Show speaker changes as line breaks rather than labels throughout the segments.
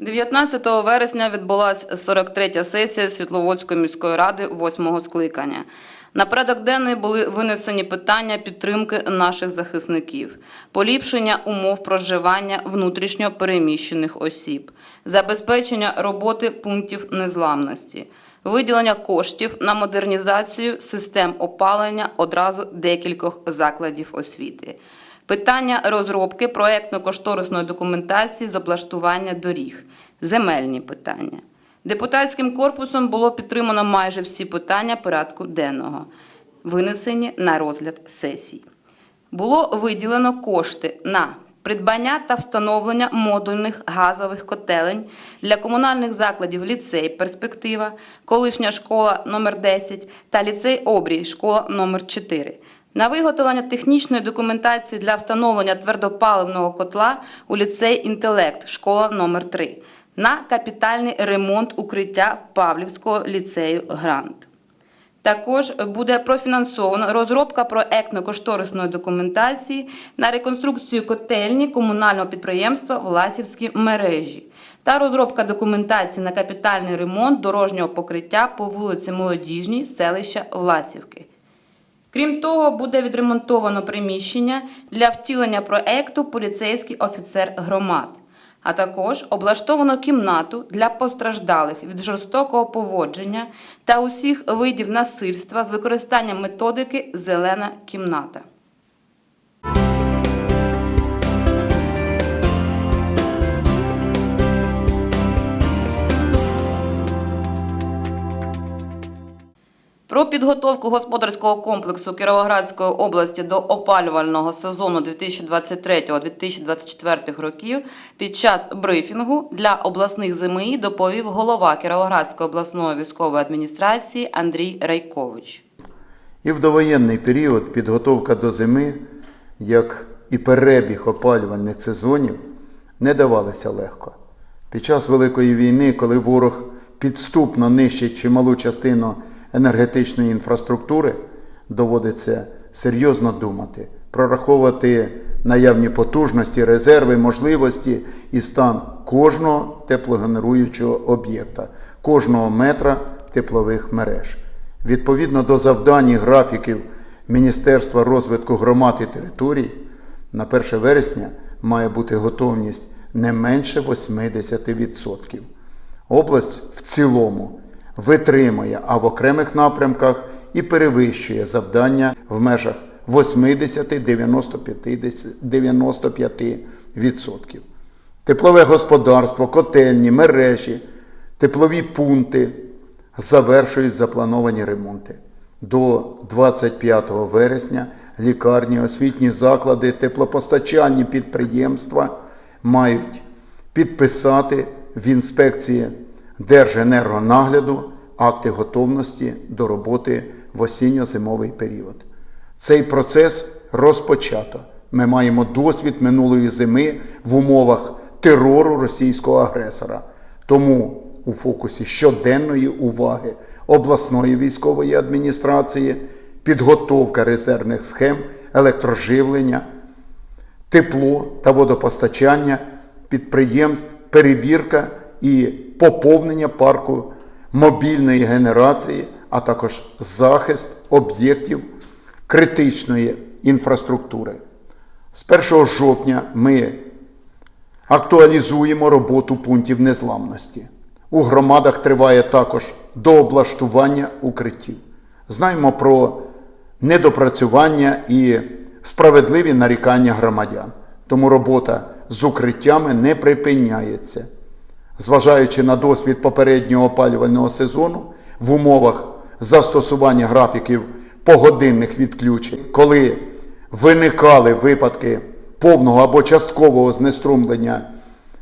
19 вересня відбулася 43-я сесія Світловодської міської ради 8-го скликання. На порядок денний були винесені питання підтримки наших захисників, поліпшення умов проживання внутрішньо переміщених осіб, забезпечення роботи пунктів незламності, виділення коштів на модернізацію систем опалення одразу декількох закладів освіти. Питання розробки проектно-кошторисної документації з облаштування доріг, земельні питання. Депутатським корпусом було підтримано майже всі питання порядку денного, винесені на розгляд сесій. Було виділено кошти на придбання та встановлення модульних газових котелень для комунальних закладів ліцей Перспектива, колишня школа номер 10 та ліцей Обрій, школа номер 4 на виготовлення технічної документації для встановлення твердопаливного котла у ліцей Інтелект, школа номер 3 на капітальний ремонт укриття Павлівського ліцею Грант. Також буде профінансовано розробка проектно-кошторисної документації на реконструкцію котельні комунального підприємства Власівські мережі та розробка документації на капітальний ремонт дорожнього покриття по вулиці Молодіжній, селища Власівки. Крім того, буде відремонтовано приміщення для втілення проекту поліцейський офіцер громад, а також облаштовано кімнату для постраждалих від жорстокого поводження та усіх видів насильства з використанням методики Зелена кімната. Про підготовку господарського комплексу Кіровоградської області до опалювального сезону 2023-2024 років під час брифінгу для обласних ЗМІ доповів голова Кіровоградської обласної військової адміністрації Андрій Райкович.
І в довоєнний період підготовка до зими, як і перебіг опалювальних сезонів, не давалися легко. Під час Великої війни, коли ворог підступно нищить чималу частину енергетичної інфраструктури, доводиться серйозно думати, прораховувати наявні потужності, резерви, можливості і стан кожного теплогенеруючого об'єкта, кожного метра теплових мереж. Відповідно до завдань і графіків Міністерства розвитку громад і територій, на 1 вересня має бути готовність не менше 80%. Область в цілому витримує, а в окремих напрямках і перевищує завдання в межах 80-95%. Теплове господарство, котельні, мережі, теплові пункти завершують заплановані ремонти. До 25 вересня лікарні, освітні заклади, теплопостачальні підприємства мають підписати в інспекції Держенергонагляду акти готовності до роботи в осінньо-зимовий період. Цей процес розпочато. Ми маємо досвід минулої зими в умовах терору російського агресора. Тому у фокусі щоденної уваги обласної військової адміністрації підготовка резервних схем електроживлення, тепло та водопостачання підприємств, перевірка і поповнення парку мобільної генерації, а також захист об'єктів критичної інфраструктури. З 1 жовтня ми актуалізуємо роботу пунктів незламності. У громадах триває також дооблаштування укриттів. Знаємо про недопрацювання і справедливі нарікання громадян. Тому робота з укриттями не припиняється. Зважаючи на досвід попереднього опалювального сезону в умовах застосування графіків погодинних відключень, коли виникали випадки повного або часткового знеструмлення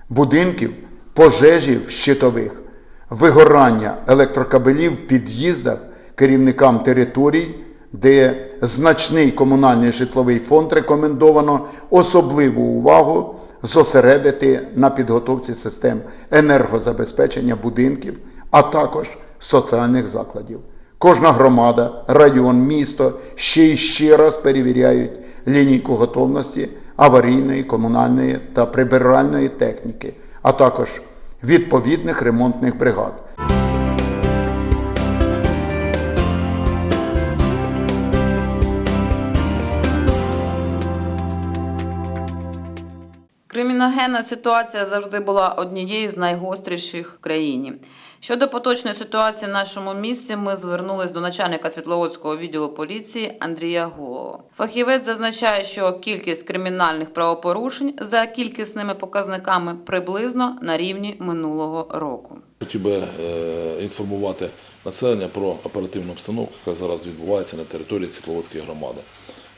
будинків, пожежі в щитових, вигорання електрокабелів в під'їздах керівникам територій, де значний комунальний житловий фонд рекомендовано особливу увагу зосередити на підготовці систем енергозабезпечення будинків, а також соціальних закладів. Кожна громада, район, місто ще і ще раз перевіряють лінійку готовності аварійної, комунальної та прибиральної техніки, а також відповідних ремонтних бригад.
Криміногенна ситуація завжди була однією з найгостріших в країні. Щодо поточної ситуації в нашому місті, ми звернулись до начальника Світловодського відділу поліції Андрія Голова. Фахівець зазначає, що кількість кримінальних правопорушень за кількісними показниками приблизно на рівні минулого року.
Хотів би е, інформувати населення про оперативну обстановку, яка зараз відбувається на території Світловодської громади.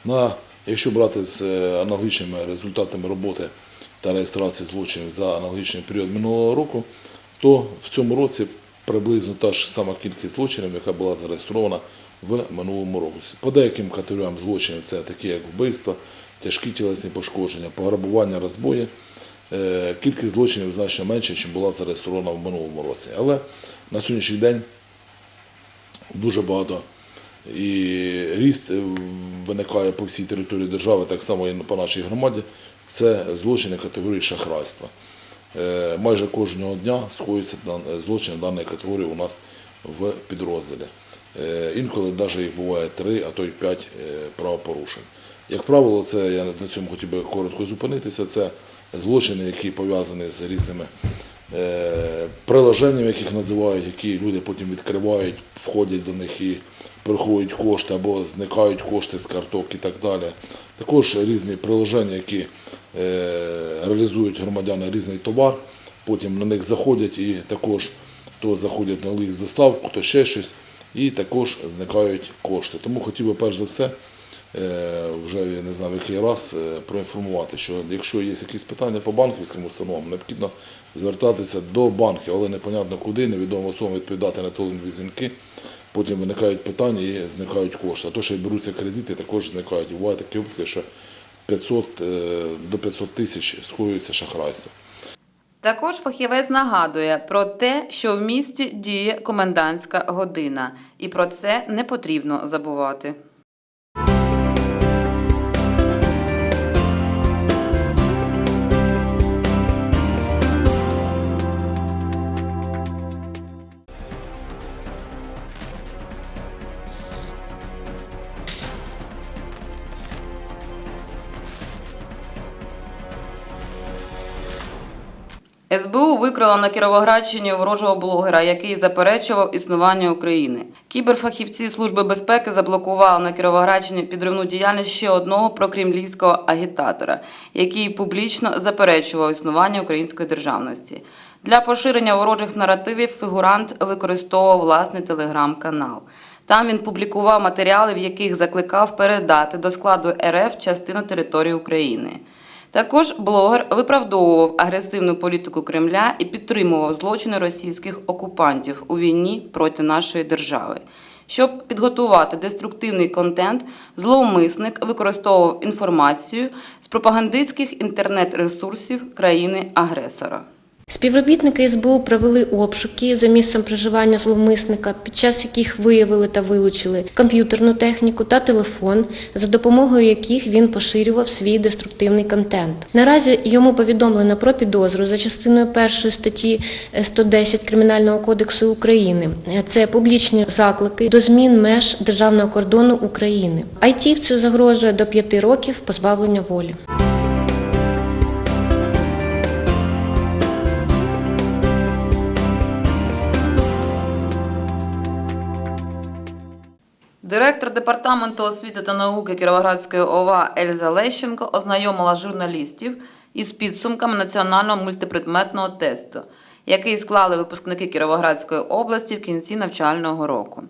На, якщо брати з е, аналогічними результатами роботи та реєстрації злочинів за аналогічний період минулого року, то в цьому році приблизно та ж сама кількість злочинів, яка була зареєстрована в минулому році. По деяким категоріям злочинів це такі, як вбивство, тяжкі тілесні пошкодження, пограбування, розбої. Е, Кількість злочинів значно менше, ніж була зареєстрована в минулому році. Але на сьогоднішній день дуже багато і ріст е, виникає по всій території держави, так само і по нашій громаді. Це злочини категорії шахрайства. Е, Майже кожного дня скоюються дан- злочини даної категорії у нас в підрозділі. Е, Інколи навіть їх буває три, а то й п'ять е, правопорушень. Як правило, це я на цьому хотів би коротко зупинитися. Це злочини, які пов'язані з різними е, приложеннями, яких називають, які люди потім відкривають, входять до них і переховують кошти або зникають кошти з карток і так далі. Також різні приложення, які е, реалізують громадяни різний товар, потім на них заходять і також то заходять на їх заставку, то ще щось, і також зникають кошти. Тому хотів би перш за все е, вже я не знаю в який раз е, проінформувати, що якщо є якісь питання по банківським установам, необхідно звертатися до банків, але непонятно куди, невідомо особам відповідати на толинні дзвінки. Потім виникають питання і зникають кошти. А то, що беруться кредити, також зникають. Буває такі випадки, що 500, е, до 500 тисяч скоюється шахрайство.
Також фахівець нагадує про те, що в місті діє комендантська година, і про це не потрібно забувати. СБУ викрила на Кіровоградщині ворожого блогера, який заперечував існування України. Кіберфахівці Служби безпеки заблокували на Кіровоградщині підривну діяльність ще одного прокремлівського агітатора, який публічно заперечував існування української державності. Для поширення ворожих наративів фігурант використовував власний телеграм-канал. Там він публікував матеріали, в яких закликав передати до складу РФ частину території України. Також блогер виправдовував агресивну політику Кремля і підтримував злочини російських окупантів у війні проти нашої держави. Щоб підготувати деструктивний контент, зловмисник використовував інформацію з пропагандистських інтернет-ресурсів країни-агресора.
Співробітники СБУ провели обшуки за місцем проживання зловмисника, під час яких виявили та вилучили комп'ютерну техніку та телефон, за допомогою яких він поширював свій деструктивний контент. Наразі йому повідомлено про підозру за частиною першої статті 110 Кримінального кодексу України. Це публічні заклики до змін меж державного кордону України. Айтівцю загрожує до п'яти років позбавлення волі.
Директор департаменту освіти та науки Кіровоградської ОВА Ельза Лещенко ознайомила журналістів із підсумками національного мультипредметного тесту, який склали випускники Кіровоградської області в кінці навчального року.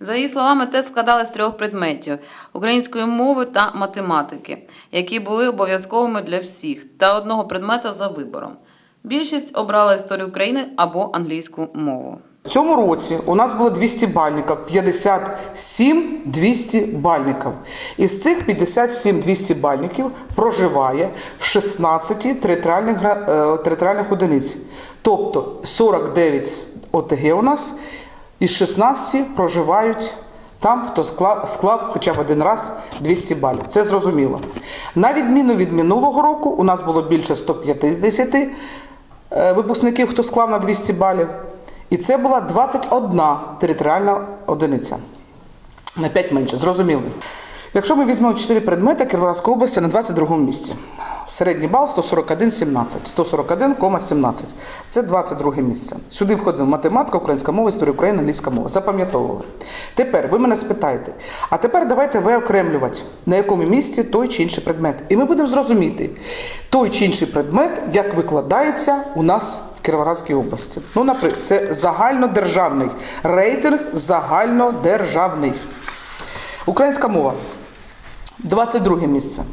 За її словами, тест складали з трьох предметів української мови та математики, які були обов'язковими для всіх, та одного предмета за вибором. Більшість обрала історію України або англійську мову.
В цьому році у нас було 200 бальників, 57 200 бальників. Із цих 57 200 бальників проживає в 16 територіальних, е, територіальних одиниць. Тобто 49 ОТГ у нас, із 16 проживають там, хто склав, склав хоча б один раз 200 балів. Це зрозуміло. На відміну від минулого року, у нас було більше 150 е, випускників, хто склав на 200 балів. І це була 21 територіальна одиниця. На 5 менше, зрозуміло. Якщо ми візьмемо 4 предмети, Кіровоградська область на 22-му місці. Середній бал 141,17. 141,17. Це 22 місце. Сюди входить математика, українська мова, історія України, англійська мова. Запам'ятовували. Тепер ви мене спитаєте, а тепер давайте виокремлювати, на якому місці той чи інший предмет. І ми будемо зрозуміти, той чи інший предмет, як викладається у нас Кіровоградській області. Ну, наприклад, це загальнодержавний рейтинг загальнодержавний. Українська мова 22 місце.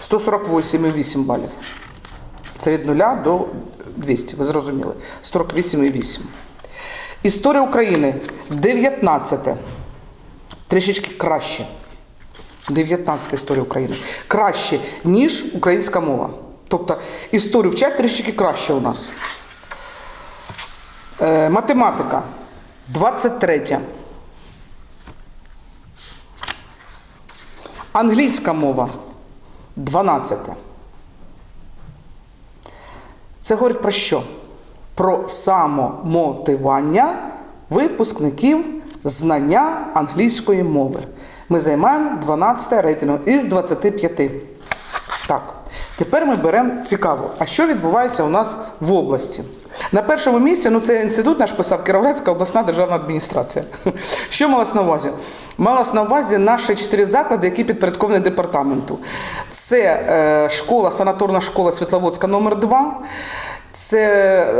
148,8 балів. Це від 0 до 200, ви зрозуміли. 48,8. Історія України 19. Трішечки краще. 19 історія України. Краще, ніж українська мова. Тобто історію вчать трішечки краще у нас. Е, математика 23. Англійська мова 12. Це говорить про що? Про самомотивання випускників знання англійської мови. Ми займаємо 12 рейтингу із 25. Так, тепер ми беремо цікаво, а що відбувається у нас в області? На першому місці, ну це інститут наш писав Кіровоградська обласна державна адміністрація. Що малось на увазі? Малось на увазі наші чотири заклади, які підпорядковані департаменту. Це е, школа, санаторна школа Світловодська номер 2 це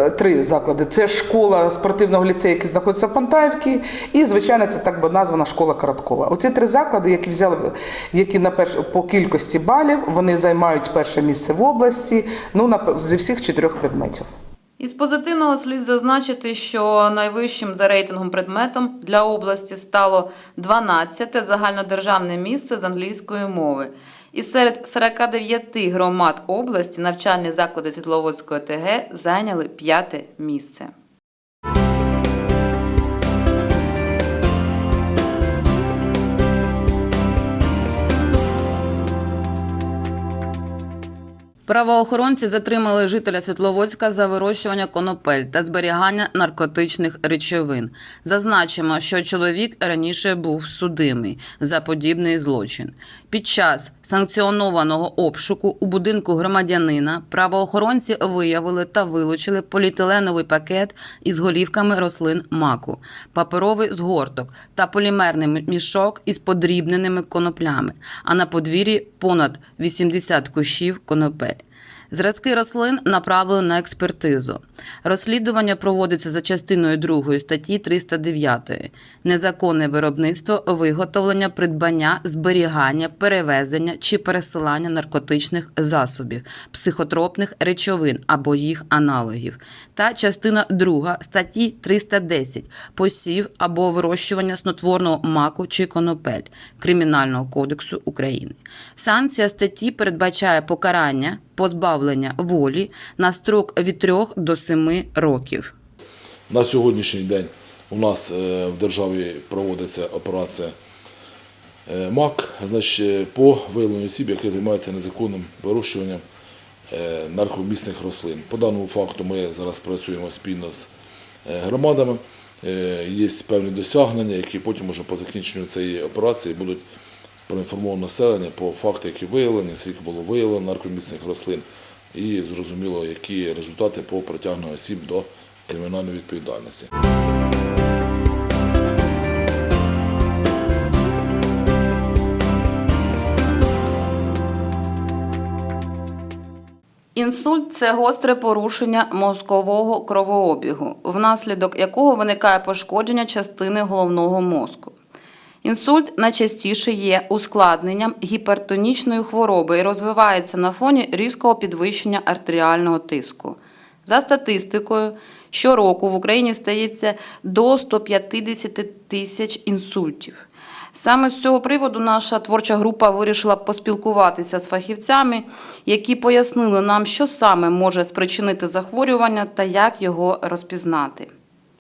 е, три заклади. Це школа спортивного ліцею, який знаходиться в Пантаївці, і, звичайно, це так би названа школа Короткова. Оці три заклади, які взяли, які на перш, по кількості балів, вони займають перше місце в області, ну, на, зі всіх чотирьох предметів.
Із позитивного слід зазначити, що найвищим за рейтингом предметом для області стало 12-те загальнодержавне місце з англійської мови. І серед 49 громад області навчальні заклади Світловодської ОТГ зайняли п'яте місце. Правоохоронці затримали жителя Світловодська за вирощування конопель та зберігання наркотичних речовин. Зазначимо, що чоловік раніше був судимий за подібний злочин. Під час санкціонованого обшуку у будинку громадянина правоохоронці виявили та вилучили поліетиленовий пакет із голівками рослин маку, паперовий згорток та полімерний мішок із подрібненими коноплями, а на подвір'ї понад 80 кущів конопель. Зразки рослин направили на експертизу. Розслідування проводиться за частиною 2 статті 309. Незаконне виробництво, виготовлення, придбання, зберігання, перевезення чи пересилання наркотичних засобів, психотропних речовин або їх аналогів. Та частина 2 статті 310. Посів або вирощування снотворного маку чи конопель Кримінального кодексу України. Санкція статті передбачає покарання позбавлення волі на строк від 3 до 7 років.
На сьогоднішній день у нас е, в державі проводиться операція е, МАК значить, е, по виявленню осіб, які займаються незаконним вирощуванням наркомісних рослин. По даному факту ми зараз працюємо спільно з громадами. Є певні досягнення, які потім уже по закінченню цієї операції будуть проінформовано населення по факту, які виявлені, скільки було виявлено наркомісних рослин, і зрозуміло, які результати по притягненню осіб до кримінальної відповідальності.
Інсульт це гостре порушення мозкового кровообігу, внаслідок якого виникає пошкодження частини головного мозку. Інсульт найчастіше є ускладненням гіпертонічної хвороби і розвивається на фоні різкого підвищення артеріального тиску. За статистикою, щороку в Україні стається до 150 тисяч інсультів. Саме з цього приводу наша творча група вирішила поспілкуватися з фахівцями, які пояснили нам, що саме може спричинити захворювання та як його розпізнати.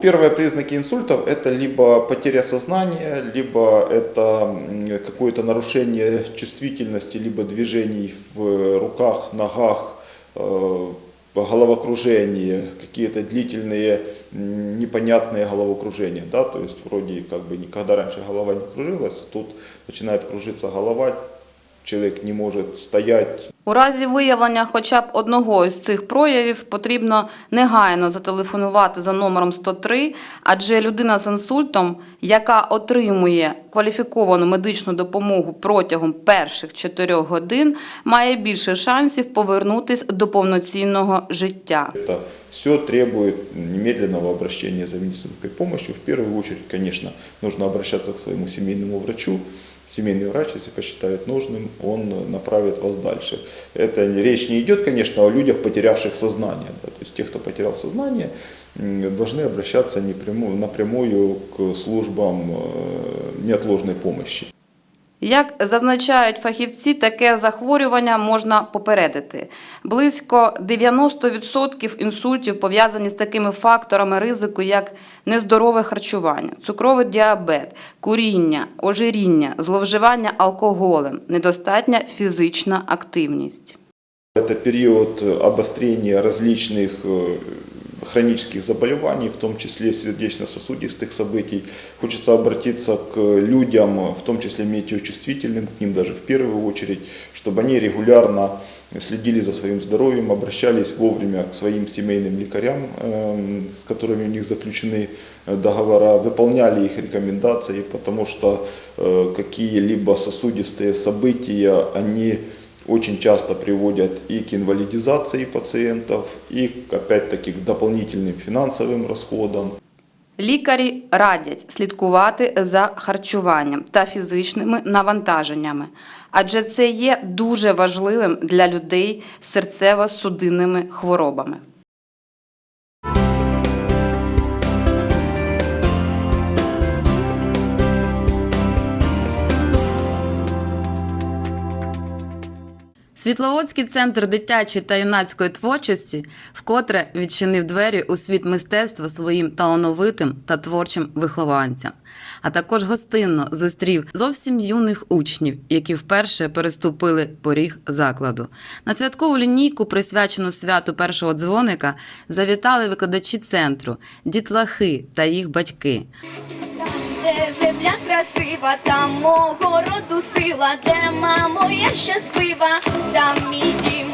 Первые признаки инсультов – это либо потеря сознания, либо это какое-то нарушение чувствительности, либо движений в руках, ногах, э, головокружение, какие-то длительные непонятные головокружения, да, то есть вроде как бы никогда раньше голова не кружилась, тут начинает кружиться голова, человек не может стоять,
У разі виявлення хоча б одного із цих проявів потрібно негайно зателефонувати за номером 103, адже людина з інсультом, яка отримує кваліфіковану медичну допомогу протягом перших 4 годин, має більше шансів повернутись до повноцінного життя.
Это все требует немедленного обращения за медицинской помощью. В первую очередь, конечно, нужно обращаться к своему семейному врачу. Семейный врач, если посчитает нужным, он направит вас дальше. Это речь не идет, конечно, о людях, потерявших сознание. да. То есть те, кто потерял сознание, должны обращаться непрямую, напрямую к службам э, неотложной помощи.
Як зазначають фахівці, таке захворювання можна попередити. Близько 90% інсультів пов'язані з такими факторами ризику, як нездорове харчування, цукровий діабет, куріння, ожиріння, зловживання алкоголем, недостатня фізична активність.
Это период обострения различных э, хронических заболеваний, в том числе сердечно-сосудистых событий. Хочется обратиться к людям, в том числе метеочувствительным, к ним даже в первую очередь, чтобы они регулярно следили за своим здоровьем, обращались вовремя к своим семейным лекарям, эм, с которыми у них заключены э, договора, выполняли их рекомендации, потому что э, какие-либо сосудистые события, они очень часто приводят и к инвалидизации пациентов, и опять-таки к дополнительным финансовым расходам.
Лікарі радять слідкувати за харчуванням та фізичними навантаженнями, адже це є дуже важливим для людей з серцево-судинними хворобами. Світловодський центр дитячої та юнацької творчості вкотре відчинив двері у світ мистецтва своїм талановитим та творчим вихованцям, а також гостинно зустрів зовсім юних учнів, які вперше переступили поріг закладу. На святкову лінійку, присвячену святу першого дзвоника, завітали викладачі центру, дітлахи та їх батьки.
Красива, там мого роду сила, де мамо я щаслива, там мій дім.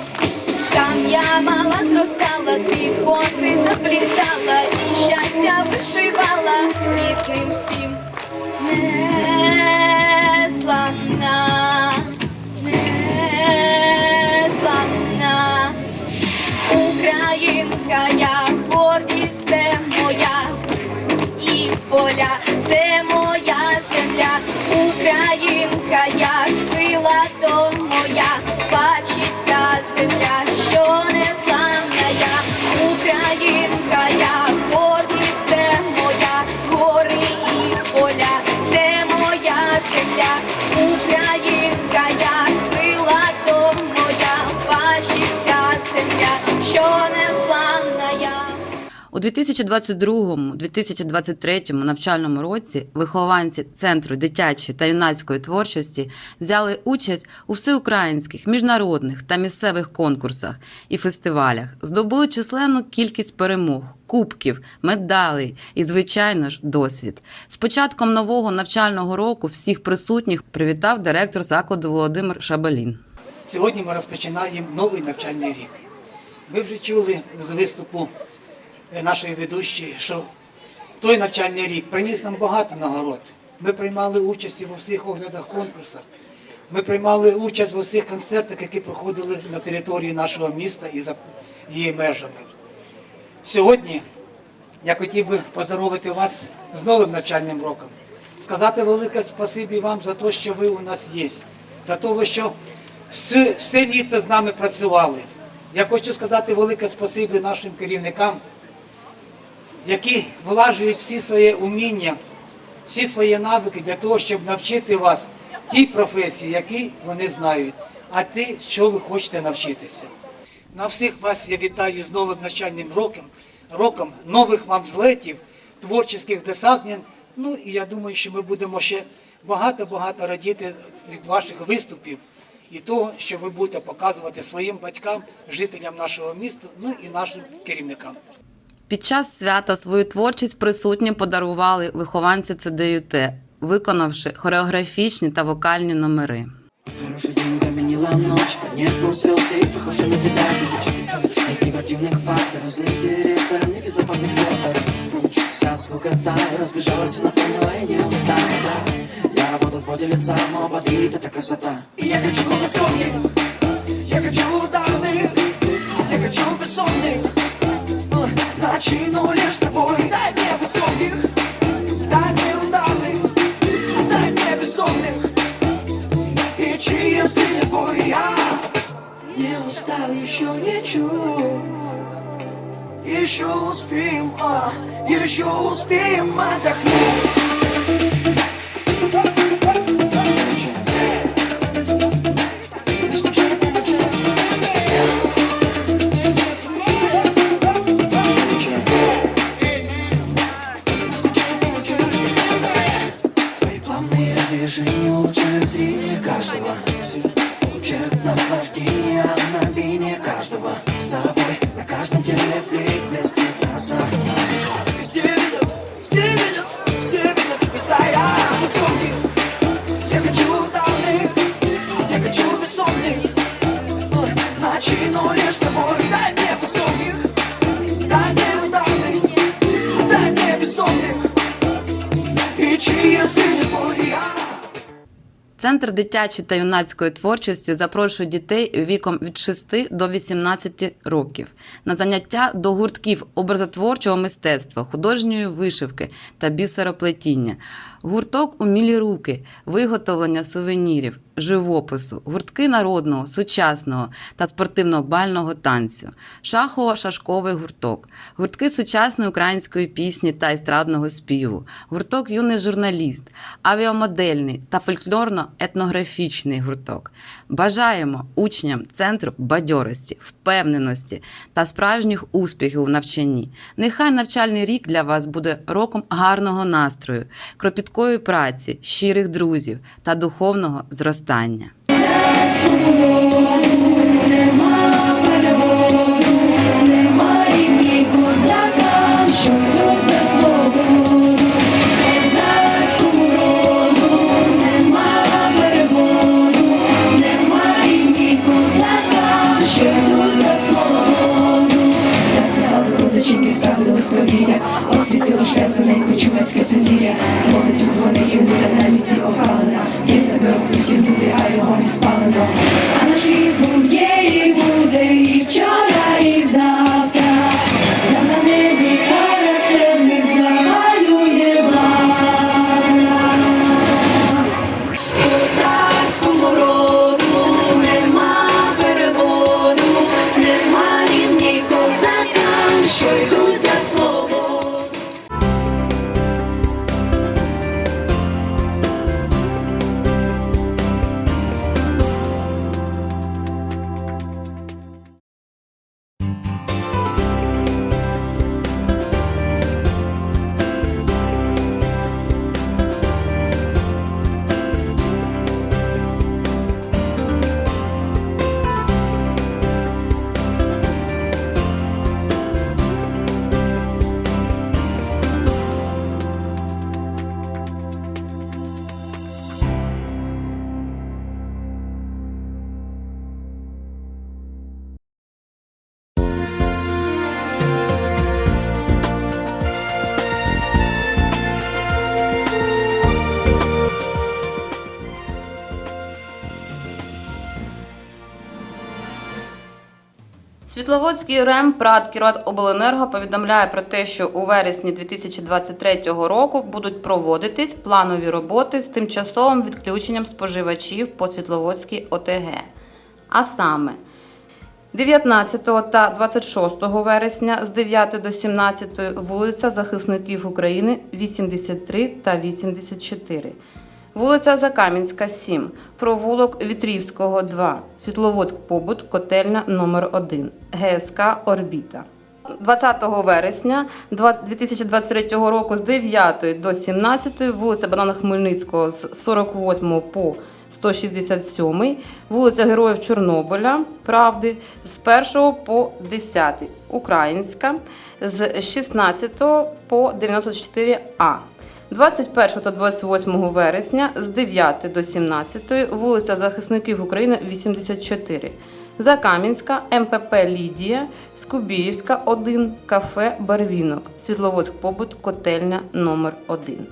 Там я мала зростала, цвіт коси заплітала і щастя вишивала рідним всім. Незламна, незламна, Українка, я гордість це моя і поля, це моя земля, Українка, як сила,
2022-2023 навчальному році вихованці Центру дитячої та юнацької творчості взяли участь у всеукраїнських, міжнародних та місцевих конкурсах і фестивалях, здобули численну кількість перемог, кубків, медалей і, звичайно ж, досвід. З початком нового навчального року всіх присутніх привітав директор закладу Володимир Шабалін.
Сьогодні ми розпочинаємо новий навчальний рік. Ви вже чули з виступу нашої ведущої, що той навчальний рік приніс нам багато нагород. Ми приймали участь у всіх оглядах конкурсах. Ми приймали участь в усіх концертах, які проходили на території нашого міста і за її межами. Сьогодні я хотів би поздоровити вас з новим навчальним роком. Сказати велике спасибі вам за те, що ви у нас є, за те, що все, все літо з нами працювали. Я хочу сказати велике спасибі нашим керівникам, які влажують всі своє уміння, всі свої навики для того, щоб навчити вас тій професії, які вони знають, а ті, що ви хочете навчитися. На всіх вас я вітаю з новим навчальним роком, роком нових вам злетів, творчих досягнень. Ну і я думаю, що ми будемо ще багато-багато радіти від ваших виступів і того, що ви будете показувати своїм батькам, жителям нашого міста, ну і нашим керівникам.
Під час свята свою творчість присутні подарували вихованці ЦДЮТ, виконавши хореографічні та вокальні номери.
Хороший день заменила ночь Под небом звезды, похожи на тебя дочь Нет негативных факторов, злых директоров Небезопасных секторов Вся скукота разбежалась и наполнила и не устала да. Я работал в поте лица, но бодрит эта красота И я хочу высоких Я хочу ударных Я хочу бессонных Начну лишь с тобой. Дай мне высоких Дай мне ударных Дай мне бессонных и чьи стыли твой я Не устал еще ничего Еще успеем, а, еще успеем отдохнуть
дитячої та юнацької творчості запрошує дітей віком від 6 до 18 років на заняття до гуртків образотворчого мистецтва, художньої вишивки та бісероплетіння, гурток умілі руки, виготовлення сувенірів, живопису, гуртки народного, сучасного та спортивно-бального танцю, шахово-шашковий гурток, гуртки сучасної української пісні та естрадного співу, гурток юний журналіст, авіамодельний та фольклорно-етнографічний гурток. Бажаємо учням центру бадьорості, впевненості та справжніх успіхів у навчанні. Нехай навчальний рік для вас буде роком гарного настрою, кропіткої праці, щирих друзів та духовного зростання. Світловодський РЕМ ПРАД Кіровоградобленерго повідомляє про те, що у вересні 2023 року будуть проводитись планові роботи з тимчасовим відключенням споживачів по Світловодській ОТГ. А саме 19 та 26 вересня з 9 до 17 вулиця Захисників України 83 та 84. Вулиця Закам'янська, 7, провулок Вітрівського, 2, Світловодськ Побут, котельня номер 1 ГСК Орбіта. 20 вересня 2023 року з 9 до 17 вулиця Банана Хмельницького з 48 по 167, вулиця Героїв Чорнобиля, Правди, з 1 по 10, Українська, з 16 по 94А. 21 та 28 вересня з 9 до 17 вулиця Захисників України 84. Закам'янська, МПП Лідія, Скубіївська, 1, кафе Барвінок, Світловодськ побут, котельня номер 1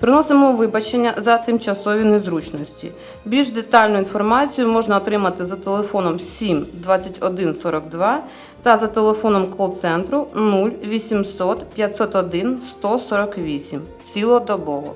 Приносимо вибачення за тимчасові незручності. Більш детальну інформацію можна отримати за телефоном 7 21 42 та за телефоном кол-центру 0 800 501 148 цілодобово.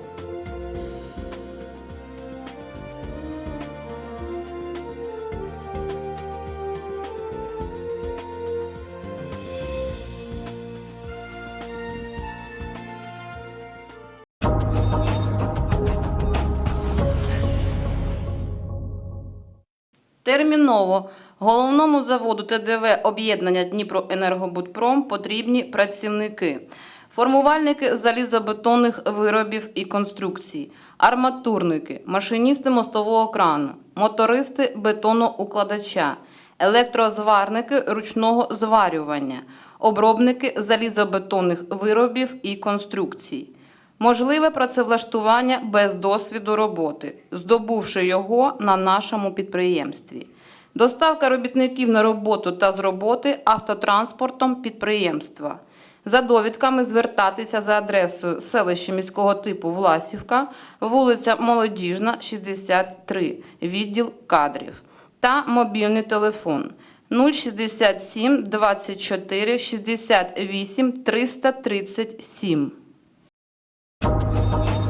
Терміново головному заводу ТДВ об'єднання Дніпроенергобудпром потрібні працівники, формувальники залізобетонних виробів і конструкцій, арматурники, машиністи мостового крану, мотористи бетоноукладача, електрозварники ручного зварювання, обробники залізобетонних виробів і конструкцій. Можливе працевлаштування без досвіду роботи, здобувши його на нашому підприємстві. Доставка робітників на роботу та з роботи автотранспортом підприємства. За довідками звертатися за адресою селище міського типу Власівка, вулиця Молодіжна, 63, відділ кадрів та мобільний телефон 067 24 68 337. Thank you.